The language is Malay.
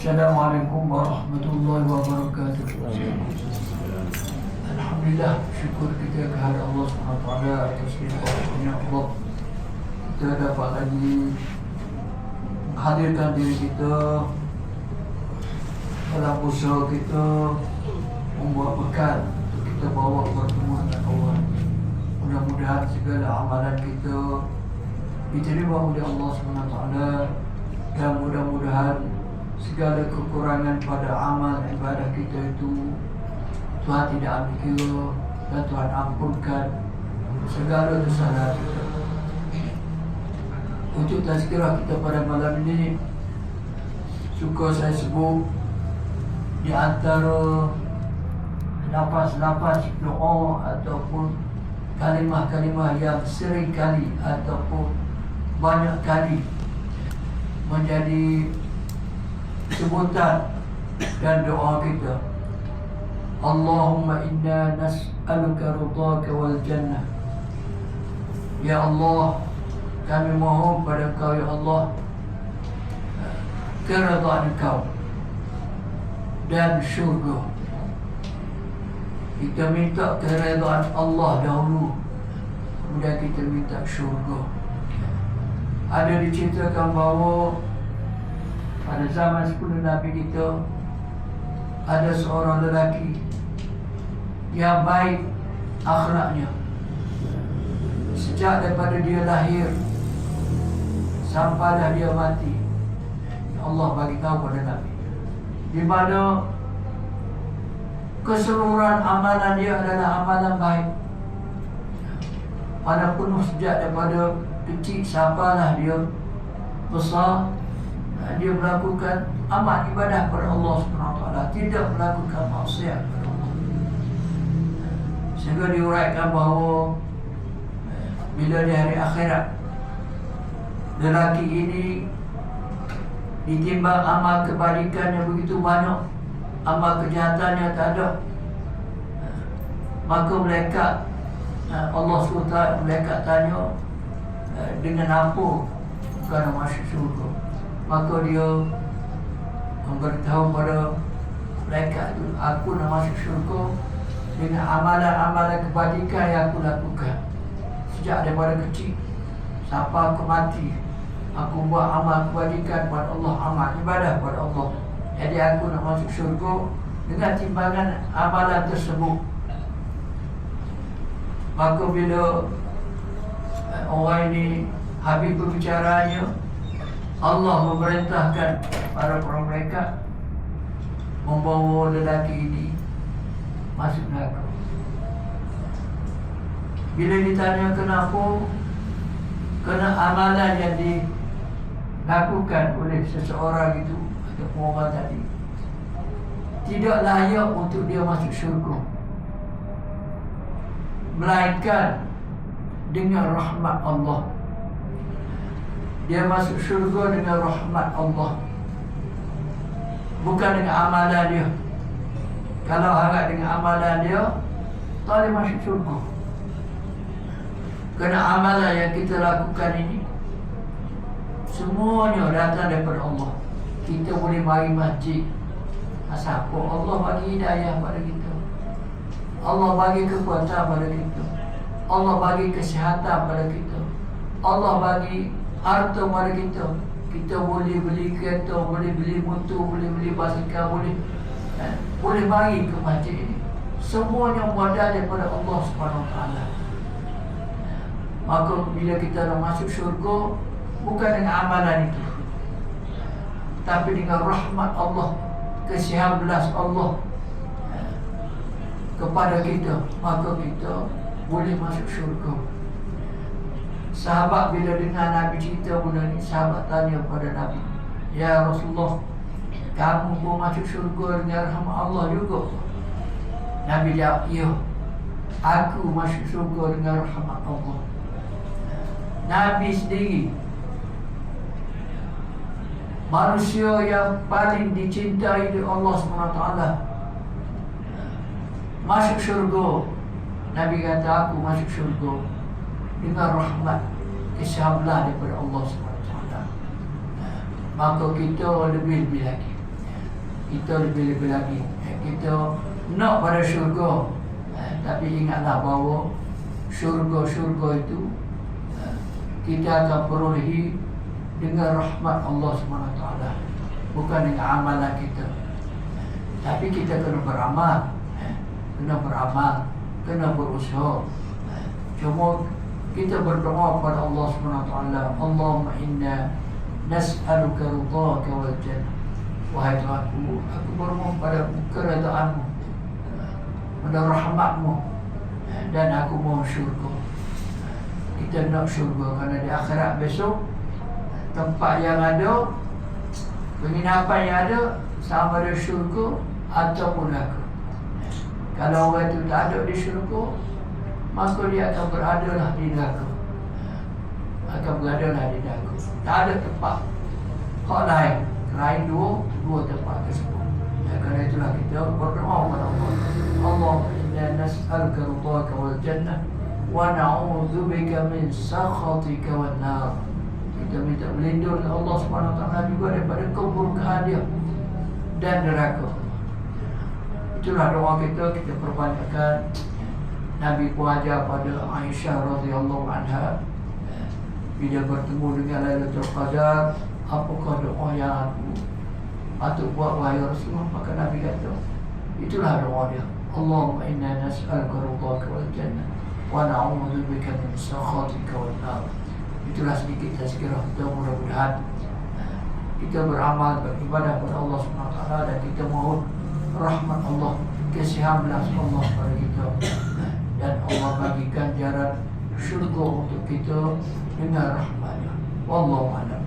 Assalamualaikum warahmatullahi wabarakatuh. Alhamdulillah, syukur kita kepada Allah SWT atas limpahnya Allah. Kita dapat lagi menghadirkan diri kita dalam usaha kita membuat bekal untuk kita bawa bertemu dengan Allah. Mudah-mudahan segala amalan kita diterima oleh Allah SWT dan mudah-mudahan segala kekurangan pada amal ibadah kita itu Tuhan tidak ambil kira dan Tuhan ampunkan segala kesalahan kita. Untuk tazkirah kita pada malam ini suka saya sebut di antara nafas-nafas doa ataupun kalimah-kalimah yang sering kali ataupun banyak kali menjadi sebutan dan doa kita. Allahumma inna nas'aluka ridhaka wal jannah. Ya Allah kami mohon pada Engkau ya Allah keredaan Engkau dan syurga. Kita minta keredaan Allah dahulu kemudian kita minta syurga. Ada diceritakan bahawa zaman sebelum Nabi kita ada seorang lelaki yang baik akhlaknya. Sejak daripada dia lahir sampailah dia mati. Allah bagi tahu pada Nabi. Di mana keseluruhan amalan dia adalah amalan baik. Pada penuh sejak daripada kecil sampailah dia besar dia melakukan amal ibadah kepada Allah SWT tidak melakukan maksiat kepada Allah. Sehingga diuraikan bahawa bila di hari akhirat lelaki ini ditimbang amal kebalikan yang begitu banyak amal kejahatan yang tak ada maka mereka Allah SWT mereka tanya dengan apa kerana masuk surga maka dia memberitahu pada mereka itu aku nak masuk syurga dengan amalan-amalan kebajikan yang aku lakukan. Sejak daripada kecil sampai aku mati aku buat amal kebajikan kepada Allah amal ibadah kepada Allah. Jadi aku nak masuk syurga dengan timbangan amalan tersebut. Maka bila eh, orang ini habis berbicaranya Allah memerintahkan para orang mereka membawa lelaki ini masuk neraka. Bila ditanya kenapa, kena amalan yang dilakukan oleh seseorang itu atau orang tadi tidak layak untuk dia masuk syurga. Melainkan dengan rahmat Allah dia masuk syurga dengan rahmat Allah. Bukan dengan amalan dia. Kalau harap dengan amalan dia tak boleh masuk syurga. Kerana amalan yang kita lakukan ini semuanya datang daripada Allah. Kita boleh mari masjid. Siapa Allah bagi hidayah pada kita? Allah bagi kekuatan pada kita. Allah bagi kesihatan pada kita. Allah bagi harta pada kita. Kita boleh beli kereta boleh beli motor boleh beli basikal boleh eh, boleh bagi ke masjid ini. Semuanya modal daripada Allah Subhanahu taala. Maka bila kita nak masuk syurga bukan dengan amalan itu tapi dengan rahmat Allah kesihan belas Allah eh, kepada kita maka kita boleh masuk syurga Sahabat bila dengar Nabi cerita benda ni Sahabat tanya pada Nabi Ya Rasulullah Kamu pun masuk syurga dengan rahmat Allah juga Nabi jawab Ya Aku masuk syurga dengan rahmat Allah. Nabi sendiri Manusia yang paling dicintai oleh Allah SWT Masuk syurga. Nabi kata aku masuk syurga dengan rahmat kesabaran daripada Allah SWT maka kita lebih-lebih lagi. Kita lebih-lebih lagi. Kita nak pada syurga. Tapi ingatlah bahawa syurga-syurga itu kita akan perolehi dengan rahmat Allah SWT bukan dengan amalan kita. Tapi kita kena beramal. Kena beramal. Kena berusaha. Cuma kita berdoa kepada Allah SWT Allahumma inna nas'aluka ridhaka wal jannah. Wahai Tuhanku aku bermohon pada keredaanmu pada rahmatmu dan aku mohon syurga. Kita nak syurga kerana di akhirat besok tempat yang ada penginapan yang ada sama ada syurga ataupun neraka. Kalau orang itu tak ada di syurga maka dia akan berada lah di neraka. Akan berada lah di neraka. Tak ada tempat. Hak lain. Lain dua dua tempat tersebut. Ya, kerana itulah kita berdoa kepada Allah. Allah inna nas'aluka ridhaka wal jannah wa na'udzu bika min sakhatika wan nar. Kita minta berlindung dengan Allah taala juga daripada keburukan dia dan neraka. Itulah doa kita. Kita perbanyakkan Nabi pun ajar pada Aisyah radhiyallahu anha. Bila bertemu dengan Lailatul Qadar apakah doa yang aku patut buat? Wahai Rasulullah maka Nabi kata itulah doa dia. Allahumma inna nas'aluka ridhaka wal jannah wa na'udzu bika min sakhatika wan nar. Itulah sedikit tazkirah kita mudah-mudahan kita beramal beribadah kepada Allah SWT dan kita mohon rahmat Allah kesihan belas Allah kepada kita dan Allah bagikan jalan syurga untuk kita dengan rahmatnya. Wallahu a'lam